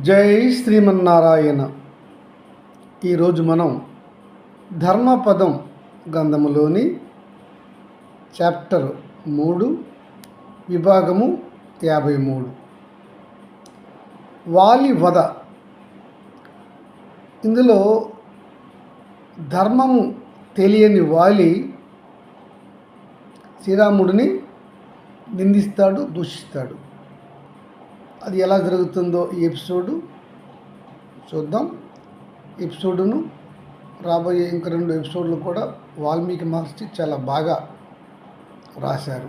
జై శ్రీమన్నారాయణ. ఈరోజు మనం ధర్మపదం గంధములోని చాప్టర్ మూడు విభాగము యాభై మూడు. వాలి వద ఇందులో ధర్మము తెలియని వాలి శ్రీరాముడిని నిందిస్తాడు దూషిస్తాడు. అది ఎలా జరుగుతుందో ఈ ఎపిసోడు చూద్దాం. ఎపిసోడును రాబోయే ఇంక రెండు ఎపిసోడ్లు కూడా వాల్మీకి మహర్షి చాలా బాగా రాశారు.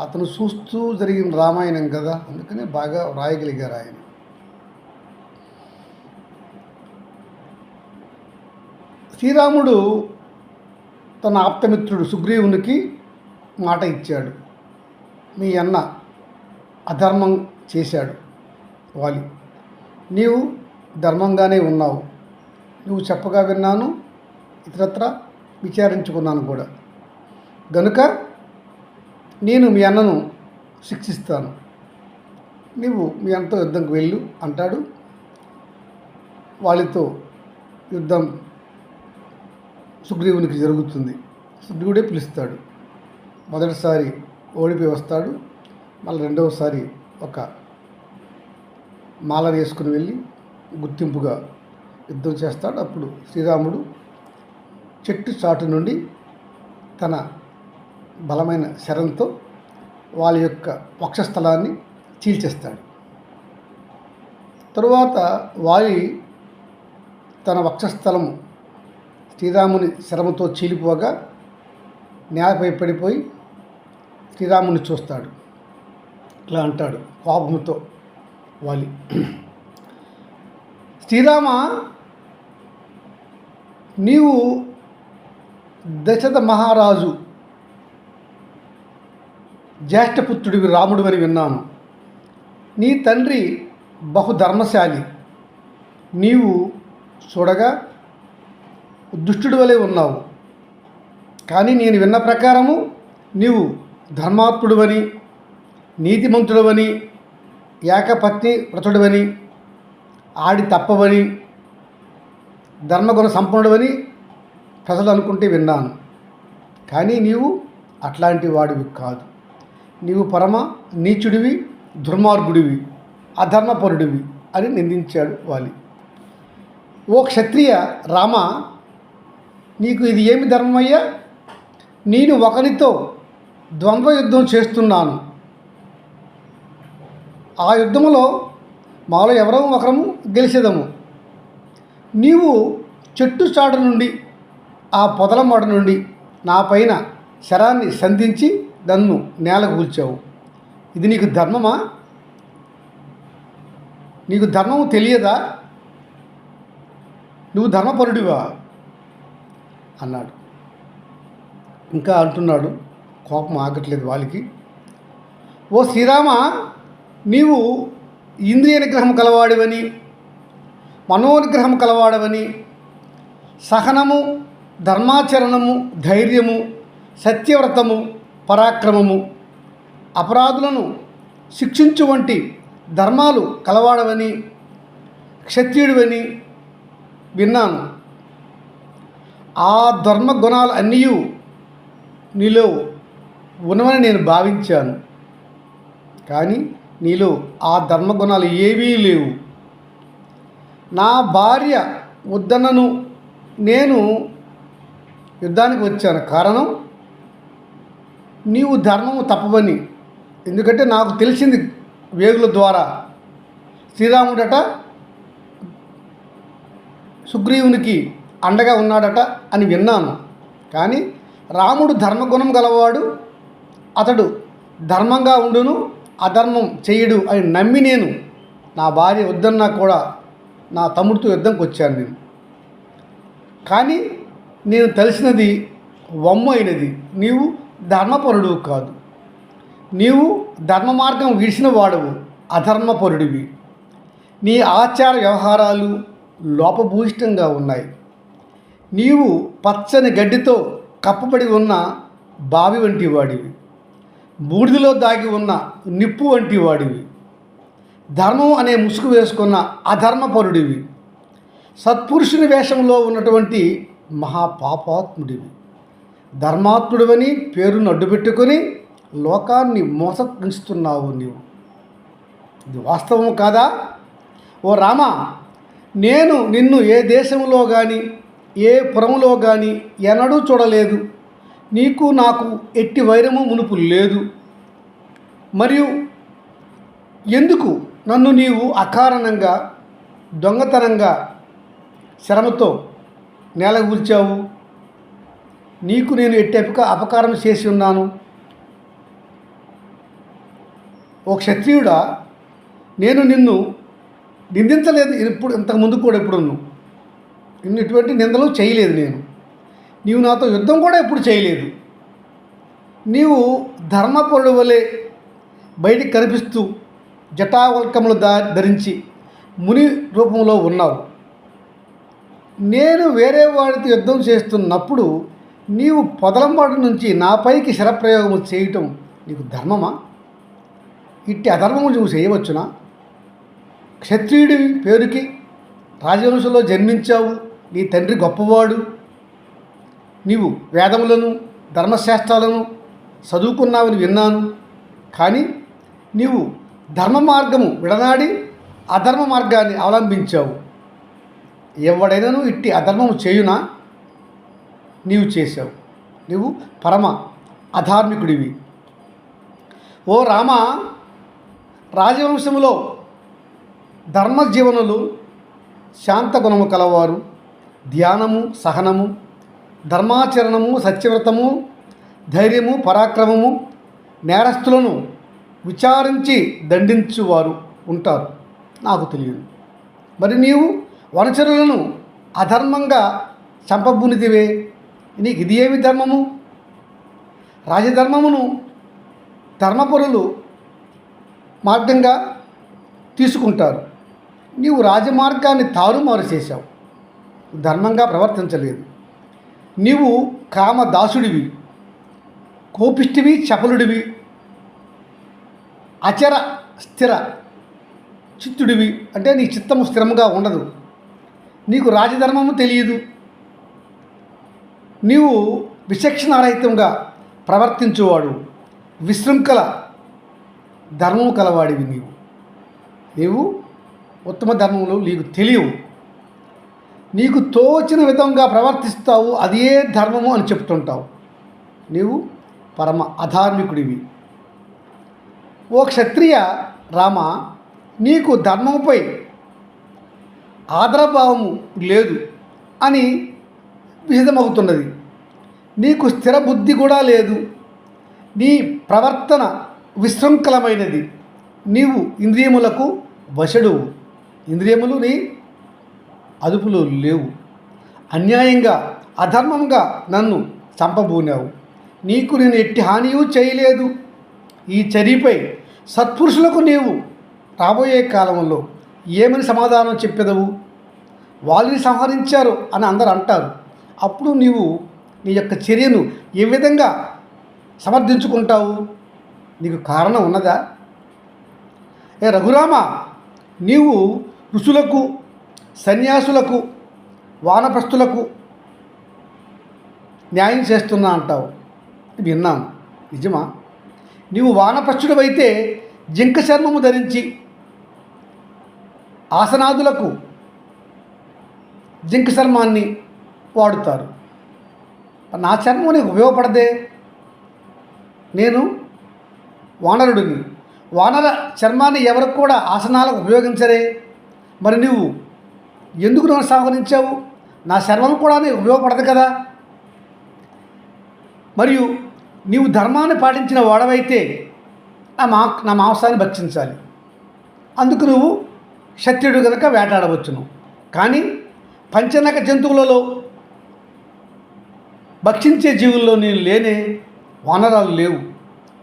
అతను చూస్తూ జరిగిన రామాయణం కదా అందుకనే బాగా వ్రాయగలిగారు ఆయన. శ్రీరాముడు తన ఆప్తమిత్రుడు సుగ్రీవునికి మాట ఇచ్చాడు. మీ అన్న అధర్మం చేశాడు వాలి. నీవు ధర్మంగానే ఉన్నావు. నువ్వు చెప్పగా విన్నాను ఇతరత్ర విచారించుకున్నాను కూడా. గనుక నేను మీ అన్నను శిక్షిస్తాను. నీవు మీ అన్నతో యుద్ధంకి వెళ్ళు అంటాడు. వాళ్ళతో యుద్ధం సుగ్రీవునికి జరుగుతుంది. సుగ్రీవుడే పిలుస్తాడు. మొదటిసారి ఓడిపోయి వస్తాడు. మళ్ళీ రెండవసారి ఒక మాల వేసుకుని వెళ్ళి గుర్తింపుగా యుద్ధం చేస్తాడు. అప్పుడు శ్రీరాముడు చెట్టు చాటు నుండి తన బలమైన శరంతో వాళ్ళ యొక్క వక్షస్థలాన్ని చీల్చేస్తాడు. తరువాత వాలి తన వక్షస్థలము శ్రీరాముని శరమతో చీలిపోగా నేలపై పడిపోయి శ్రీరాముని చూస్తాడు. ఇలా అంటాడు కోపంతో వాలి. శ్రీరామ నీవు దశరథ మహారాజు జ్యేష్ఠపుత్రుడివి రాముడు అని విన్నాను. నీ తండ్రి బహుధర్మశాలి. నీవు చూడగా దుష్టుడి వలె ఉన్నావు. కానీ నేను విన్న ప్రకారము నీవు ధర్మాత్ముడువని నీతిమంతుడవని ఏకపత్ని వ్రతుడవని ఆడి తప్పవని ధర్మగుణ సంపన్నుడవని ప్రజలు అనుకుంటే విన్నాను. కానీ నీవు అట్లాంటి వాడివి కాదు. నీవు పరమ నీచుడివి దుర్మార్గుడివి అధర్మపరుడివి అని నిందించాడు వాలి. ఓ క్షత్రియ రామ నీకు ఇది ఏమి ధర్మమయ్యా? నేను ఒకరితో ద్వంద్వ యుద్ధం చేస్తున్నాను. ఆ యుద్ధములో మాలో ఎవరో ఒకరము గెలిచేదము. నీవు చెట్టు చాటు నుండి ఆ పొదల మాట నుండి నా పైన శరాన్ని సంధించి నన్ను నేల కూల్చావు. ఇది నీకు ధర్మమా? నీకు ధర్మము తెలియదా? నువ్వు ధర్మపరుడివా? అన్నాడు. ఇంకా అంటున్నాడు. కోపం ఆగట్లేదు వాళ్ళకి. ఓ శ్రీరామ నీవు ఇంద్రియ నిగ్రహం కలవాడివని మనోనిగ్రహం కలవాడవని సహనము ధర్మాచరణము ధైర్యము సత్యవ్రతము పరాక్రమము అపరాధులను శిక్షించు వంటి ధర్మాలు కలవాడవని క్షత్రియుడివని విన్నాను. ఆ ధర్మ గుణాలు అన్నీ నీలో ఉన్నవని నేను భావించాను. కానీ నీలో ఆ ధర్మగుణాలు ఏవీ లేవు. నా భార్య వద్దన్నను నేను యుద్ధానికి వచ్చాను. కారణం? నీవు ధర్మము తప్పవని. ఎందుకంటే నాకు తెలిసింది వేగుల ద్వారా. శ్రీరాముడట సుగ్రీవునికి అండగా ఉన్నాడట అని విన్నాను. కానీ రాముడు ధర్మగుణం గలవాడు అతడు ధర్మంగా ఉండును అధర్మం చేయడు అని నమ్మి నేను నా భార్య వద్దన్నా కూడా నా తమ్ముడితో యుద్ధంకి వచ్చాను నేను. కానీ నేను తెలిసినది వమ్ము అయినది. నీవు ధర్మపరుడు కాదు. నీవు ధర్మ మార్గం విడిచిన వాడవు అధర్మపరుడివి. నీ ఆచార వ్యవహారాలు లోపభూయిష్టంగా ఉన్నాయి. నీవు పచ్చని గడ్డితో కప్పబడి ఉన్న బావి వంటి వాడివి బూడిదలో దాగి ఉన్న నిప్పు వంటి వాడివి. ధర్మం అనే ముసుగు వేసుకున్న అధర్మపరుడివి. సత్పురుషుని వేషంలో ఉన్నటువంటి మహాపాపాత్ముడివి. ధర్మాత్ముడివని పేరును అడ్డుపెట్టుకొని లోకాన్ని మోసగించుతున్నావు నీవు. ఇది వాస్తవం కాదా? ఓ రామ నేను నిన్ను ఏ దేశంలో కానీ ఏ పురంలో కానీ ఎన్నడూ చూడలేదు. నీకు నాకు ఎట్టి వైరము మునుపు లేదు. మరియు ఎందుకు నన్ను నీవు అకారణంగా దొంగతనంగా శ్రమతో నేల కూల్చావు నీకు నేను ఎట్టి అపక అపకారం చేసి ఉన్నాను. ఓ క్షత్రియుడా నేను నిన్ను నిందించలేదు. ఇప్పుడు ఇంతకుముందు కూడా ఎప్పుడు నిన్ను ఇటువంటి నిందలు చేయలేదు నేను. నీవు నాతో యుద్ధం కూడా ఎప్పుడు చేయలేదు. నీవు ధర్మపరుడు వలె బయటికి కనిపిస్తూ జటావల్కములు దా ధరించి ముని రూపంలో ఉన్నావు. నేను వేరే వాడితో యుద్ధం చేస్తున్నప్పుడు నీవు పొదలంబాటు నుంచి నాపైకి శరప్రయోగము చేయటం నీకు ధర్మమా? ఇట్టి అధర్మము నువ్వు చేయవచ్చునా? క్షత్రియుడి పేరుకి రాజవంశంలో జన్మించావు. నీ తండ్రి గొప్పవాడు. నీవు వేదములను ధర్మశాస్త్రాలను చదువుకున్నావని విన్నాను. కానీ నీవు ధర్మ మార్గము విడనాడి అధర్మ మార్గాన్ని అవలంబించావు. ఎవడైనాను ఇట్టి అధర్మము చేయునా? నీవు చేశావు. నీవు పరమ అధార్మికుడివి. ఓ రామ రాజవంశములో ధర్మజీవనులు శాంత గుణము కలవారు. ధ్యానము సహనము ధర్మాచరణము సత్యవ్రతము ధైర్యము పరాక్రమము నేరస్తులను విచారించి దండించువారు ఉంటారు. నాకు తెలియదు. మరి నీవు వనచరులను అధర్మంగా చంపబునిదివే నీకు ఇది ఏమి ధర్మము? రాజధర్మమును ధర్మపరులు మార్గంగా తీసుకుంటారు. నీవు రాజమార్గాన్ని తారుమారు చేశావు. ధర్మంగా ప్రవర్తించలేదు. నీవు కామదాసుడివి కోపిష్టివి చపలుడివి అచర స్థిర చిత్తుడివి. అంటే నీ చిత్తము స్థిరముగా ఉండదు. నీకు రాజధర్మము తెలియదు. నీవు విచక్షణారహితంగా ప్రవర్తించువాడు విశృంఖల ధర్మము కలవాడివి నీవు. నీవు ఉత్తమ ధర్మములు నీకు తెలియవు. నీకు తోచిన విధంగా ప్రవర్తిస్తావు అదే ధర్మము అని చెప్తుంటావు. నీవు పరమ అధార్మికుడివి. ఓ క్షత్రియ రామ నీకు ధర్మముపై ఆదరభావము లేదు అని విహితమవుతున్నది. నీకు స్థిర బుద్ధి కూడా లేదు. నీ ప్రవర్తన విశృంఖలమైనది. నీవు ఇంద్రియములకు వశడు ఇంద్రియములు నీ అదుపులో లేవు. అన్యాయంగా అధర్మంగా నన్ను చంపబూనావు. నీకు నేను ఎట్టి హానియూ చేయలేదు. ఈ చర్యపై సత్పురుషులకు నీవు రాబోయే కాలంలో ఏమని సమాధానం చెప్పెదవు? వాళ్ళని సంహరించారు అని అందరు అంటారు. అప్పుడు నీవు నీ యొక్క చర్యను ఏ విధంగా సమర్థించుకుంటావు? నీకు కారణం ఉన్నదా? ఏ రఘురామ నీవు ఋషులకు సన్యాసులకు వానప్రస్తులకు న్యాయం చేస్తున్నా అంటావు. విన్నాను నిజమా? నీవు వానప్రస్తుడవైతే జింక చర్మము ధరించి ఆసనాదులకు జింక చర్మాన్ని వాడుతారు. నా చర్మం నీకు ఉపయోగపడదే. నేను వానరుడిని. వానర చర్మాన్ని ఎవరు కూడా ఆసనాలకు ఉపయోగించరే. మరి నువ్వు ఎందుకు నన్ను సంహరించావు? నా చర్మం కూడా నీకు ఉపయోగపడదు కదా. మరియు నీవు ధర్మాన్ని పాటించిన వాడవైతే నా మా నా మాంసాన్ని భక్షించాలి. అందుకు నువ్వు క్షత్రియుడు కనుక వేటాడవచ్చును. కానీ పంచనక జంతువులలో భక్షించే జీవుల్లో నేను లేనే వానరాలు లేవు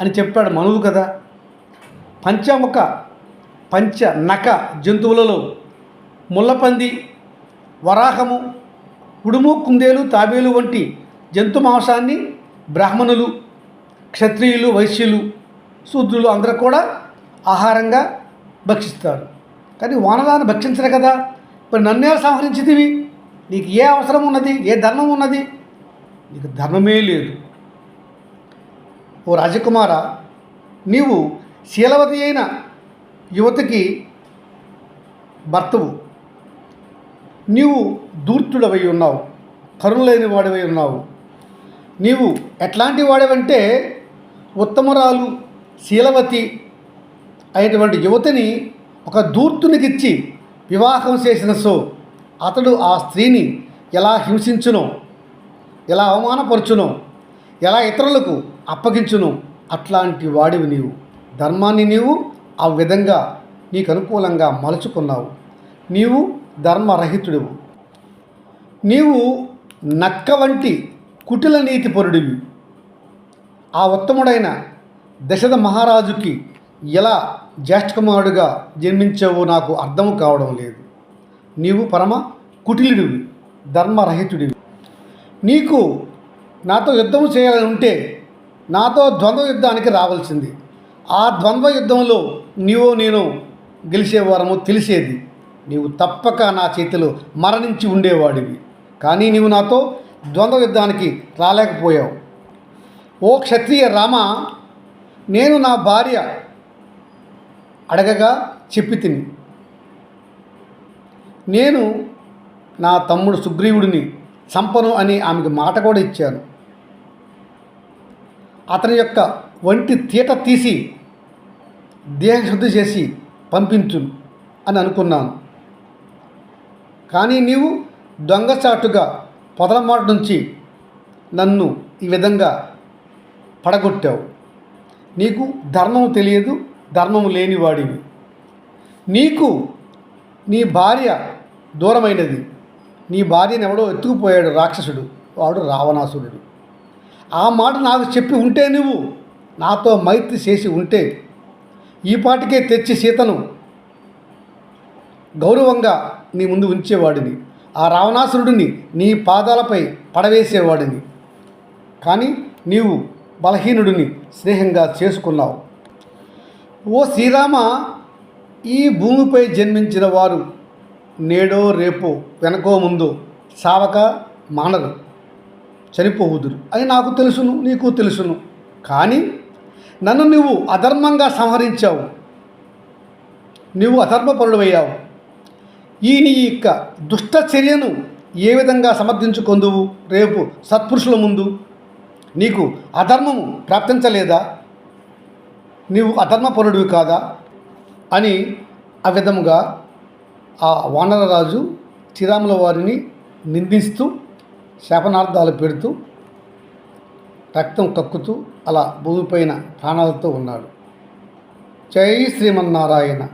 అని చెప్పాడు మనువు కదా. పంచముఖ పంచ నక జంతువులలో ముల్లపంది వరాహము ఉడుము కుందేలు తాబేలు వంటి జంతు మాంసాన్ని బ్రాహ్మణులు క్షత్రియులు వైశ్యులు శూద్రులు అందరూ కూడా ఆహారంగా భక్షిస్తారు. కానీ వానరాన్ని భక్షించరు కదా. ఇప్పుడు నన్నే సంహరించితివి? నీకు ఏ అవసరం ఉన్నది? ఏ ధర్మం ఉన్నది? నీకు ధర్మమే లేదు. ఓ రాజకుమార నీవు శీలవతి అయిన యువతికి భర్తవు. నీవు దూర్తుడవై ఉన్నావు కరుణలేని వాడివై ఉన్నావు. నీవు ఎట్లాంటి వాడవంటే ఉత్తమరాలు శీలవతి అయినటువంటి యువతిని ఒక దూర్తునికిచ్చి వివాహం చేసిన సో అతడు ఆ స్త్రీని ఎలా హింసించునో ఎలా అవమానపరచునో ఎలా ఇతరులకు అప్పగించునో అట్లాంటి వాడివి నీవు. ధర్మాన్ని నీవు ఆ విధంగా నీకు అనుకూలంగా మలుచుకున్నావు. నీవు ధర్మరహితుడివు. నీవు నక్క వంటి కుటిల నీతిపరుడివి ఆ ఉత్తముడైన దశద మహారాజుకి ఎలా జ్యేష్ఠకుమారుడిగా జన్మించావో నాకు అర్థం కావడం లేదు. నీవు పరమ కుటిలుడివి ధర్మరహితుడివి. నీకు నాతో యుద్ధం చేయాలని ఉంటే నాతో ద్వంద్వ యుద్ధానికి రావాల్సింది. ఆ ద్వంద్వ యుద్ధంలో నీవో నేను గెలిచేవారము తెలిసేది. నీవు తప్పక నా చేతిలో మరణించి ఉండేవాడివి. కానీ నీవు నాతో ద్వంద్వ యుద్ధానికి రాలేకపోయావు. ఓ క్షత్రియ రామ నేను నా భార్య అడగగా చెప్పి తిని నేను నా తమ్ముడు సుగ్రీవుడిని చంపను అని ఆమెకు మాట కూడా ఇచ్చాను. అతని యొక్క వంటి తీట తీసి దేహశుద్ధి చేసి పంపించు అని అనుకున్నాను. కానీ నీవు దొంగచాటుగా పొదలమాట నుంచి నన్ను ఈ విధంగా పడగొట్టావు. నీకు ధర్మం తెలియదు ధర్మం లేనివాడివి. నీకు నీ భార్య దూరమైనది. నీ భార్యను ఎవడో ఎత్తుకుపోయాడు రాక్షసుడు. వాడు రావణాసురుడు. ఆ మాట నాకు చెప్పి ఉంటే నువ్వు నాతో మైత్రి చేసి ఉంటే ఈ పాటికే తెచ్చి సీతను గౌరవంగా నీ ముందు ఉంచేవాడిని. ఆ రావణాసురుడిని నీ పాదాలపై పడవేసేవాడిని. కానీ నీవు బలహీనుడిని స్నేహంగా చేసుకున్నావు. ఓ శ్రీరామ ఈ భూమిపై జన్మించిన వారు నేడో రేపో వెనకో ముందు సావక మానరు చనిపోవుదురు. అని నాకు తెలుసును నీకు తెలుసును. కానీ నన్ను నువ్వు అధర్మంగా సంహరించావు. నువ్వు అధర్మపరుడయ్యావు ఈ నీ యొక్క దుష్ట చర్యను ఏ విధంగా సమర్థించుకొందువు? రేపు సత్పురుషుల ముందు నీకు అధర్మము ప్రాప్తించలేదా? నీవు అధర్మపరుడివి కాదా? అని ఆ విధముగా ఆ వానరరాజు శ్రీరాముల వారిని నిందిస్తూ శాపనార్థాలు పెడుతూ రక్తం కక్కుతూ అలా భూమిపైన ప్రాణాలతో ఉన్నాడు. జై శ్రీమన్నారాయణ.